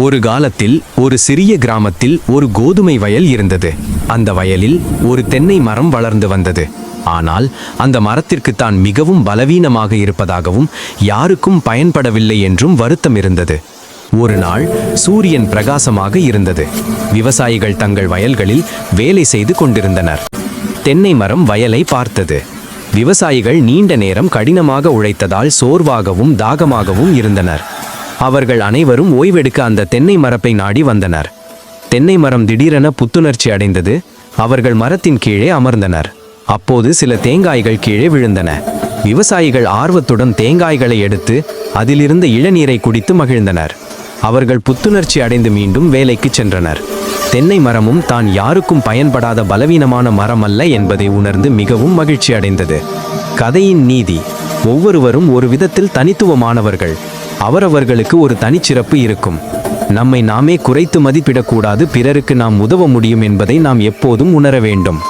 ஒரு காலத்தில் ஒரு சிறிய கிராமத்தில் ஒரு கோதுமை வயல் இருந்தது. அந்த வயலில் ஒரு தென்னை மரம் வளர்ந்து வந்தது. ஆனால் அந்த மரத்திற்கு தான் மிகவும் பலவீனமாக இருப்பதாகவும் யாருக்கும் பயன்படவில்லை என்றும் வருத்தம் இருந்தது. ஒரு நாள் சூரியன் பிரகாசமாக இருந்தது. விவசாயிகள் தங்கள் வயல்களில் வேலை செய்து கொண்டிருந்தனர். தென்னை மரம் வயலை பார்த்தது. விவசாயிகள் நீண்ட நேரம் கடினமாக உழைத்ததால் சோர்வாகவும் தாகமாகவும் இருந்தனர். அவர்கள் அனைவரும் ஓய்வெடுக்க அந்த தென்னை மரப்பை நாடி வந்தனர். தென்னை மரம் திடீரென புத்துணர்ச்சி அடைந்தது. அவர்கள் மரத்தின் கீழே அமர்ந்தனர். அப்போது சில தேங்காய்கள் கீழே விழுந்தன. விவசாயிகள் ஆர்வத்துடன் தேங்காய்களை எடுத்து அதிலிருந்த இளநீரை குடித்து மகிழ்ந்தனர். அவர்கள் புத்துணர்ச்சி அடைந்து மீண்டும் வேலைக்கு சென்றனர். தென்னை மரமும் தான் யாருக்கும் பயன்படாத பலவீனமான மரம் அல்ல என்பதை உணர்ந்து மிகவும் மகிழ்ச்சி அடைந்தது. கதையின் நீதி. ஒவ்வொருவரும் ஒரு விதத்தில் தனித்துவமானவர்கள். அவரவர்களுக்கு ஒரு தனிச்சிறப்பு இருக்கும். நம்மை நாமே குறைத்து மதிப்பிடக்கூடாது பிறருக்கு நாம் உதவ முடியும் என்பதை நாம் எப்போதும் உணர வேண்டும்.